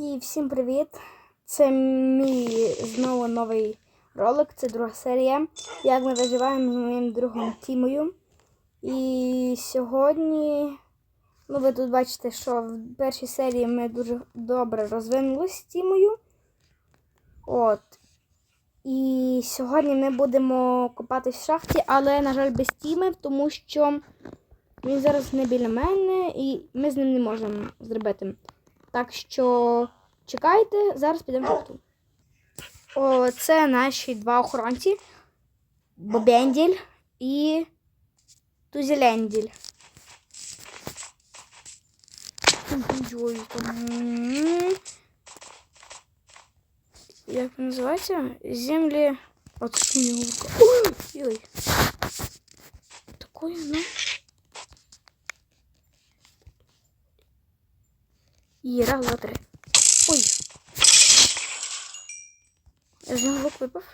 І всім привіт! Це мій знову новий ролик, це друга серія. Як ми виживаємо з моїм другом Тімою. І сьогодні, ну ви тут бачите, що в першій серії ми дуже добре розвинулися з Тімою. От. І сьогодні ми будемо копатись в шахті, але, на жаль, без Тіми, тому що він зараз не біля мене і ми з ним не можемо зробити. Так що чекайте, зараз підемо шахту. О, це наші два охоронці. Бобенділь і Тузеленділь. Як називається? Землі. От. Ой, ой. Такое, ну. І раз, два, три. Ой. З нього лук випав.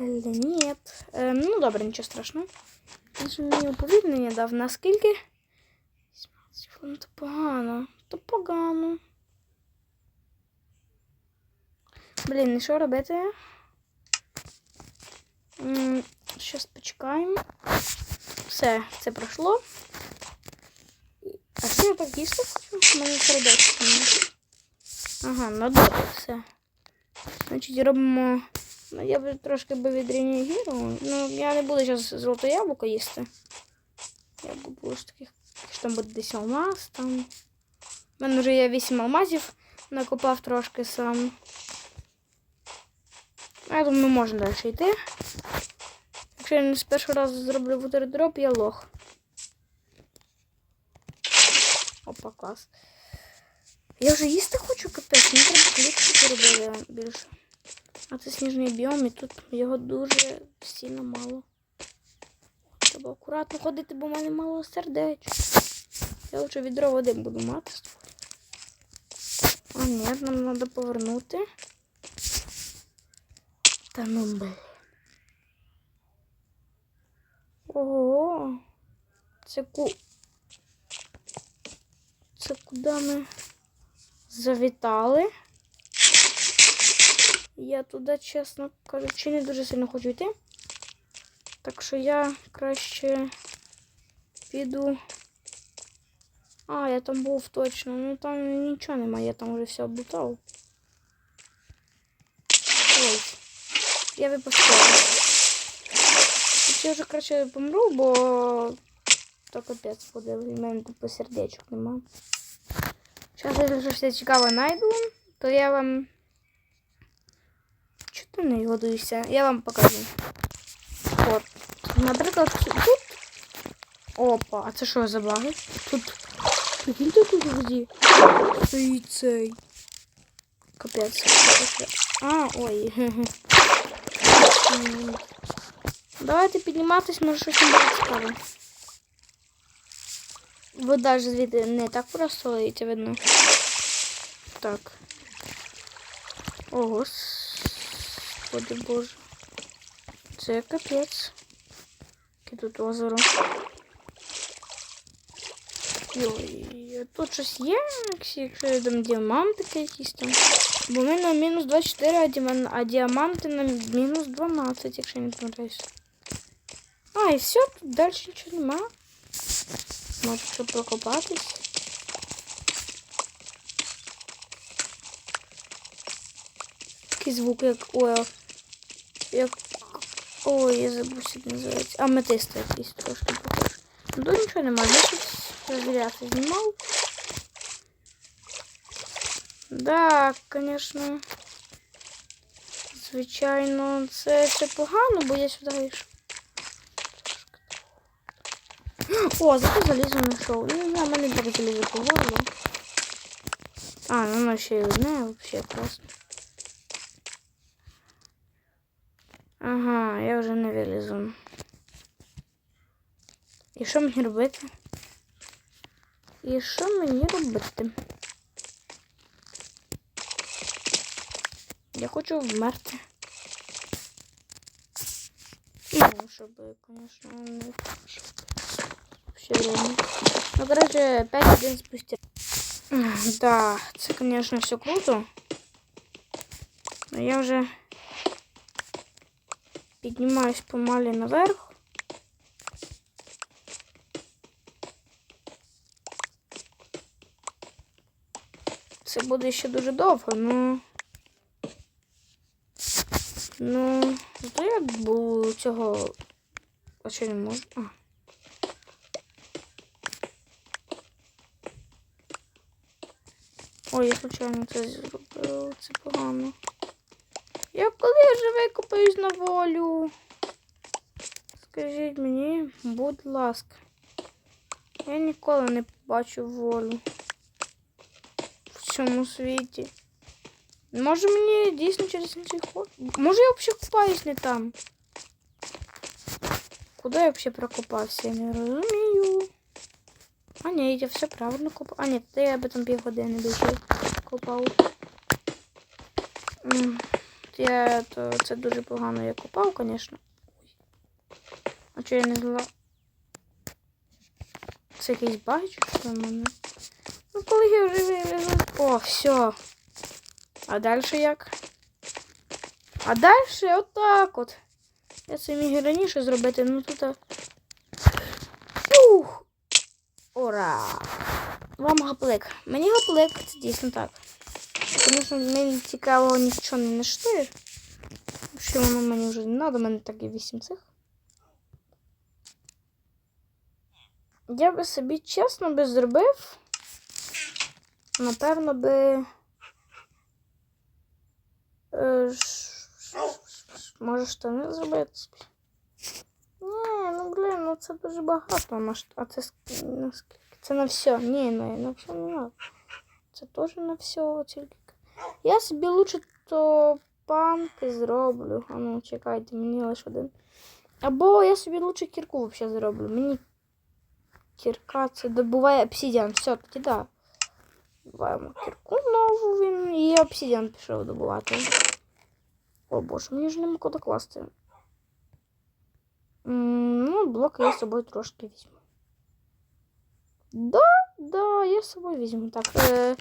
Ні. Ем, ну добре, нічого страшного. Він ж мені уповільнення дав. Наскільки? 17 хвилин, то погано. То погано. Блін, і що робити? Щас почекаємо. Все, це пройшло. А що я так їсти хочу? У мене Ага, ну все. Значить, робимо. Ну, я б трошки би відреагував. Ну, я не буду зараз золоте яблуко їсти. Я буду з таких, що там буде десь алмаз, там. У мене вже є 8 алмазів, накопав трошки сам. Я думаю, можна далі йти. Якщо я не з першого разу зроблю вутердроп, я лох. Опа, клас. Я вже їсти хочу капець, мені треба клітки робити більше. А це сніжний біом і тут його дуже сильно мало. Треба акуратно ходити, бо в мене мало сердечок. Я лучше відро води буду мати. А ні, нам треба повернути. Та ну блин. Ого. Це ку. Це куди ми завітали? Я туди, чесно кажучи, не дуже сильно хочу йти. Так що я краще піду. А, я там був точно. Ну там нічого немає, я там вже все облутав. Ой. Я випускаю. Я вже краще помру, бо то капець буде. У мене тупо сердечок нема. Зараз я щось цікаве знайду, то я вам. Чого ти не годуєшся? Я вам покажу. От. Наприклад, тут. Опа, а це що за баги? Тут. Прикиньте тут где? Стоїть цей. Капець. А, ой. Давайте підніматись, може щось не буде цікаве. Вода ж звідти не так просто лиється, видно. Так. О, господи боже. Це капець. Яке тут озеро. Йой, тут щось є, якщо я там діаманти якісь там. Бо ми на мінус 24, а, діаман... а діаманти на мінус 12, якщо я не помиляюсь. А, і все, тут далі нічого нема. Може ще прокопатись. Такий звук, як ой, як. Ой, я забув, як називається. Аметиста якийсь трошки похож. Ну тут нічого немає, значить розрядку знімав. Да, звісно. Звичайно, це, це погано, бо я сюди вийшов. О, зато залізо знайшов. Ну, знаю, в мене буде по горлу. А, ну воно ще й одне, взагалі. Ага, я вже не вилізу. І що мені робити? І що мені робити? Я хочу вмерти. Ну, щоб, звісно, не время. Ну, короче, 5 дней спустя. Да, це, звісно, все круто. Но я вже піднімаюсь помалі наверх. Це буде ще дуже довго, ну. Ну, зато я цього. А що не можу? А. Ой, я случайно це зробила, це погано. Я коли вже викопаюсь на волю? Скажіть мені, будь ласка. Я ніколи не побачу волю в цьому світі. Може мені дійсно через інший ход? Може я взагалі купаюсь не там? Куди я взагалі прокопався? Я не розумію. А ні, я все правильно копав. А ні, то я би там півгодини копав. М, Я, то це дуже погано я копав, звісно. А чого я не зла? Це якийсь чи що в мене? Ну, коли я вже вивезу. О, все. А далі як? А далі отак от. Я це міг і раніше зробити, ну тут. а- Ух! Ура! Вам гаплик. Мені гаплик, це дійсно так. Тому що мені цікавого нічого не знайшли. Що воно мені вже не треба, мене так і вісім цих. Я би собі чесно би зробив. Напевно би. Е, ш- Може штани зробити? Ні, ну блін, ну це дуже багато А це ск- на скільки? Це на все. Ні, на, на все не надо. Це теж на все тільки. Я собі лучше то панки зроблю. А ну, чекайте, мені лише один. Або я собі лучше кірку взагалі зроблю. Мені кірка це добуває обсидіан. Все, тоді да. Добуваємо кірку нову він і обсидіан пішов добувати. О боже, мені ж нема куди класти. Ну, блок я з собою трошки візьму. Да, да, я з собою візьму. Так, е,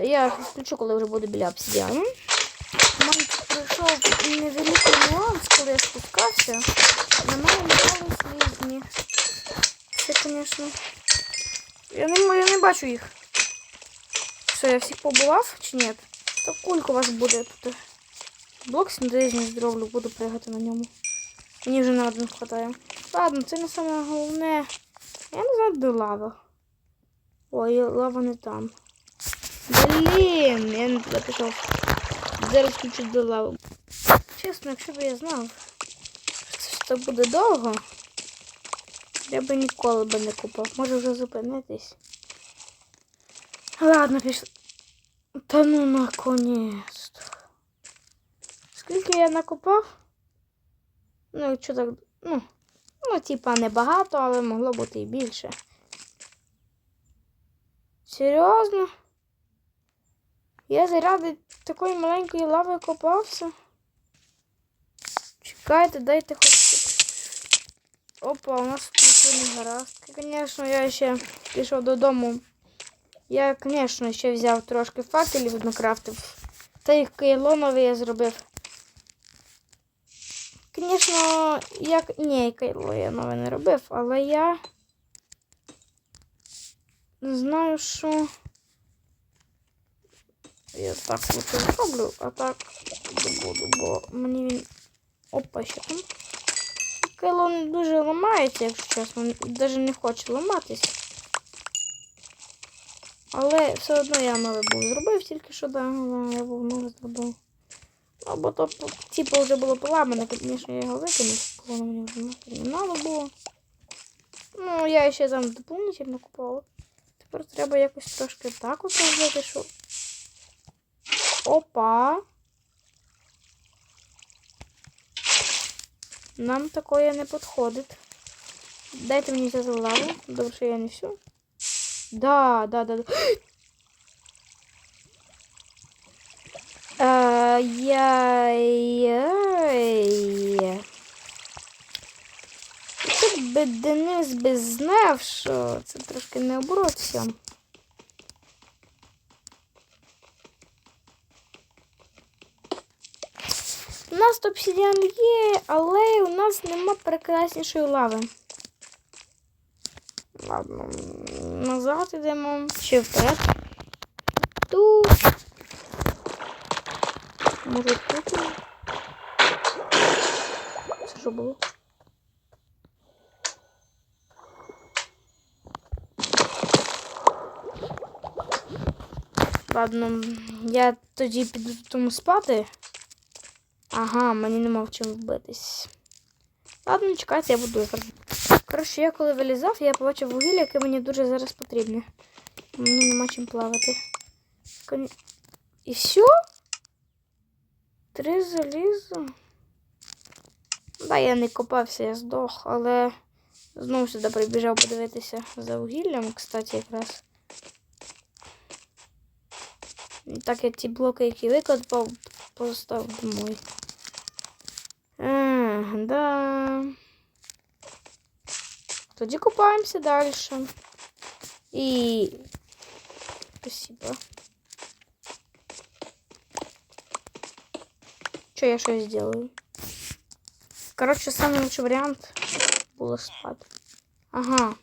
я включу, коли вже буду біля обсидіану. У прийшов невеликий нюанс, коли я спускався. На мене напали слізні. Це, звісно. Я не, я не бачу їх. Що, я всіх побував чи ні? То кулька у вас буде тут. Блок синтезні зроблю, буду пригати на ньому. Мені вже на один хватає. Ладно, це не саме головне. Я не знаю, де лава. Ой, лава не там. Блін, я не туди пішов. Зараз включу до лави. Чесно, якщо б я знав, що це буде довго, я би ніколи би не купав. Може вже зупинитись. Ладно, пішли. Та ну наконець-то. Скільки я накопав? Ну, якщо так. Ну, ну, типа, небагато, але могло бути і більше. Серйозно? Я заради такої маленької лави копався. Чекайте, дайте хоч. Опа, у нас тут не гаразд. Звісно, я ще пішов додому. Я, звісно, ще взяв трошки факелів накрафтив. Та їх кайлонові я зробив. Звісно, як. Ні, кайло я нове не робив, але я знаю, що. Я так лучше зроблю, а так не буду, бо мені він. Опа, ще там. Кайло не дуже ламається, якщо чесно. Навіть не хоче ламатись. Але все одно я нове був зробив, тільки що да, я був нове зробив. Ну, бо то, типу, вже було поламане, звісно, я його викинув, бо воно мені вже надо було. Ну, я ще там доповнительно купувала. Тепер треба якось трошки так от зробити, що. Опа. Нам такое не підходить. Дайте мені взяти лаву. Добре, що я не всю. Да, да, да, да. Ай-яй-яй. Тут би Денис би знав, що це трошки не оборотся. У нас тут обсідіан є, але у нас нема прекраснішої лави. Ладно, назад йдемо, ще вперед. Тут. Може тут. Це що було? Ладно, я тоді піду тому спати. Ага, мені нема в чому вбитись. Ладно, чекайте, я буду зараз. Коротше, я коли вилізав, я побачив вугілля, яке мені дуже зараз потрібне. Мені нема чим плавати. І все? Три заліза. Да, я не копався, я здох, але знову сюди прибіжав подивитися за вугіллям, кстати, якраз. Так я ті блоки, які викопав, поставив домой. Ех, да. Тоді купаємося далі. І. Спасибо. Що я щось зроблю? Коротше, самий лучший варіант було спати. Ага.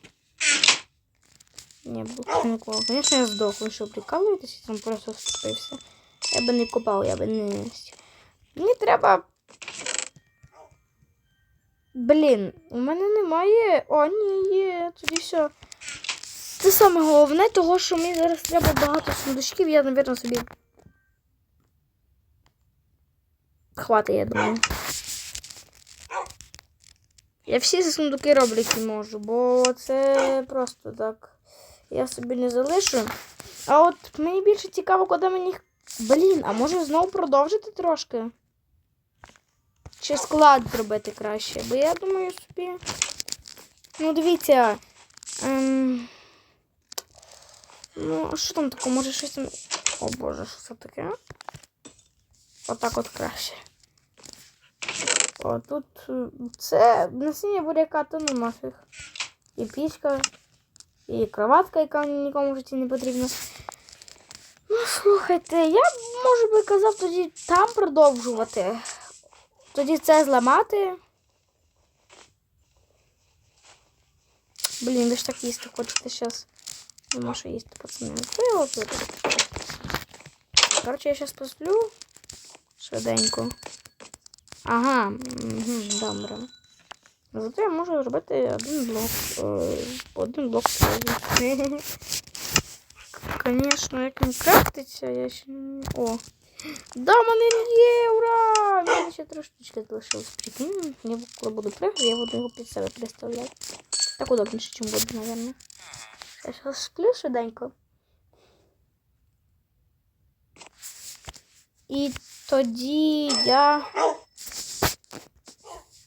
Не було нікого. Звісно, я здох. Ви що, прикалуєтесь? Там просто вступився. Я би не копав, я би не. Мені треба. Блін, у мене немає. О, ні, є. Тоді все. Це саме головне, того, що мені зараз треба багато сундучків, я, мабуть, собі. Хватить, я думаю. Я всі сундуки роблю, можу, бо це просто так. Я собі не залишу. А от мені більше цікаво, куди мені. Блін, а може знову продовжити трошки? Чи склад зробити краще? Бо я думаю собі. Ну, дивіться. Ем... Ну, а що там таке? Може щось там. О боже, що це таке? Отак от краще. О, тут е, це насіння буряка, то ну нафіг. І пічка, і кроватка, яка нікому в житті не потрібна. Ну, слухайте, я може би казав тоді там продовжувати. Тоді це зламати. Блін, ви ж так їсти хочете зараз. Нема що їсти, пацани. Коротше, я зараз посплю. Швиденько. Ага, угу, добре. Зато я можу робити один блок. Е, один блок сразу. Звісно, як він крафтиться, я ще не... О! Да, в мене є, ура! У мене ще три штучки. Прикинь, я коли буду пригати, я буду його під себе представляти. Так удобніше, ніж буде, мабуть. Я зараз сплю швиденько. І тоді я.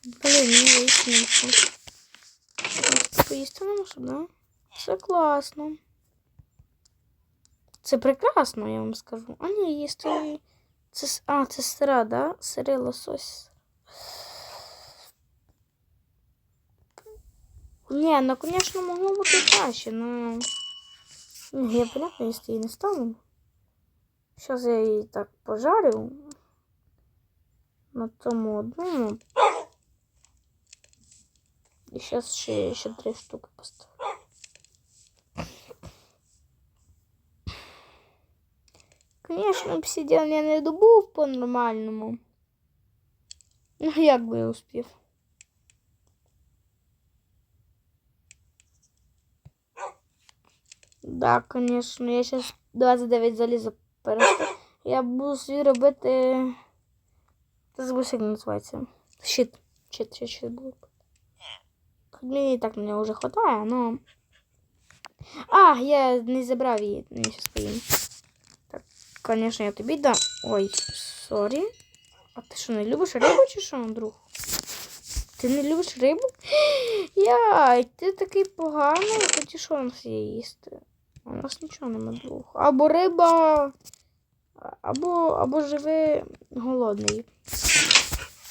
Блін, не виснувся. Поїсти не можу, да? Це класно. Це прекрасно, я вам скажу. А ні, їсти. Це, а, це сира, да? Сирий лосось. Ні, ну, звісно, могло бути краще, ну. Я понятно, їсти її не стану. Зараз я її так пожарю. На тому одному. І зараз ще, ще три штуки поставлю. Звісно, обсидіан я не добув по-нормальному. Ну, як би я успів? Да, конечно, я сейчас 29 заліза перестав. Я буду собі робити. Це забув, як називається. Щит. Щит, щит, щит буде. Мені і так мене вже хватає, но. А, я не забрав її. Мені ще стоїть. Так, конечно, я тобі дам. Ой, сорі. А ти що, не любиш рибу чи що, друг? Ти не любиш рибу? Яй, ти такий поганий, тоді що у нас є їсти? У нас нічого нема друг. Або риба, або, або живи голодний.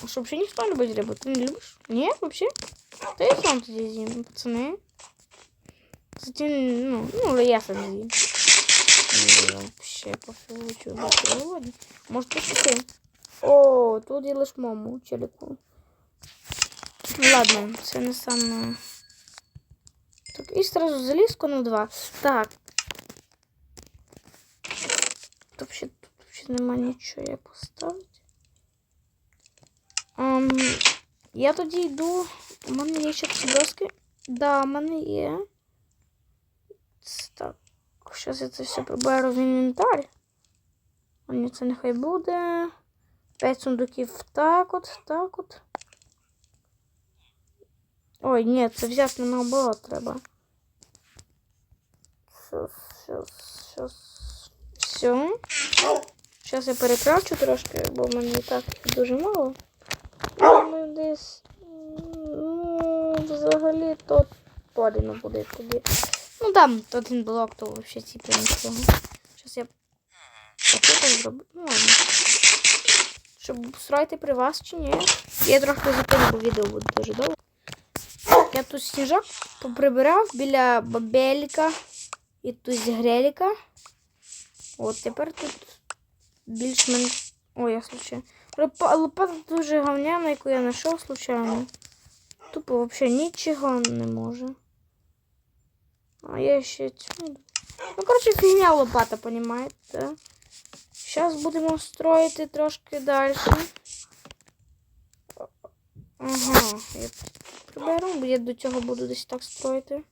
Що, взагалі ніхто любить рибу? Ти не любиш? Ні, взагалі? Та я сам тоді з'їм, пацани. Кстати, ну, ну, але я сам з'їм. Вообще пофігу, голодний. Може, ти ти? О, тут є лише мому челіку. Ладно, це не саме. Так, і сразу залізку на два. Так. Тут ще нема нічого я поставити. Ем, я тоді йду. У мене є ще ці доски. Да, у мене є. Так, зараз я це все приберу в інвентар. А ні, це нехай буде. П'ять сундуків так от, так от. Ой, ні, це взяти наоборот треба. Щас, щас, щас. Все. Зараз я перекравчу трошки, бо в мене і так дуже мало. Ну, десь. Ну, взагалі то порівно буде тоді. Ну там, один блок, то взагалі типу нічого. Зараз я так зроблю. Ну ладно. Щоб строїти при вас чи ні. Я трохи зупиню, бо відео буде дуже довго. Я тут сніжок поприбирав біля бабелька і тут греліка. От тепер тут більш-менш. Ой, я случайно. Лопа- Лопата дуже говняна, яку я знайшов случайно. Тупо взагалі нічого не може. А я ще цю. Ну, коротше, фігня лопата, понімаєте? Зараз будемо строїти трошки далі. Ага, я приберу, бо я до цього буду десь так строїти.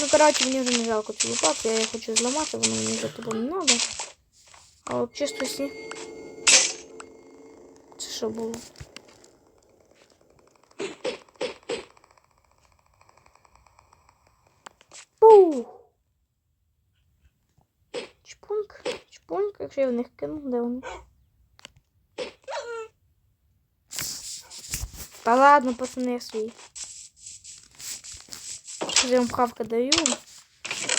Ну, коротше, мені вже не жалко цю лопату, я її хочу зламати, воно мені вже туди не треба. А от чисто сні. Це що було? Пух! Чпуньк, чпуньк, якщо я в них кину, де вони? Та ладно, пацани, свій. Я вам хавка даю,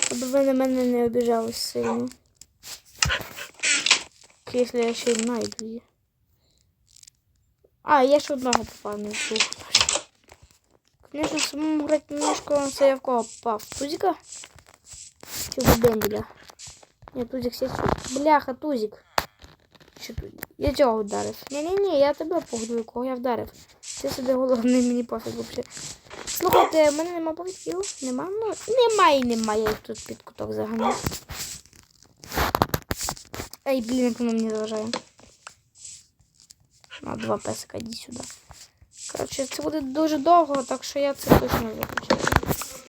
щоб ви на мене не обіжались сильно. Якщо я ще й знайду її. А, я ще одного попав на слух. Звісно, самому грати немножко це я в. Тузика? Чи в Дембеля? Ні, Тузик сядь. Бляха, Тузик. Я цього вдарив. Ні-ні-ні, я тебе погнув, кого я вдарив. Ти сюди головне, мені пофіг взагалі. Слухайте, в мене нема повідків. Нема? Ну, немає немає. Я тут під куток заганяю. Ай, блин, як воно мені заважає. На два песика, іди сюди. Коротше, це буде дуже довго, так що я це точно виключу.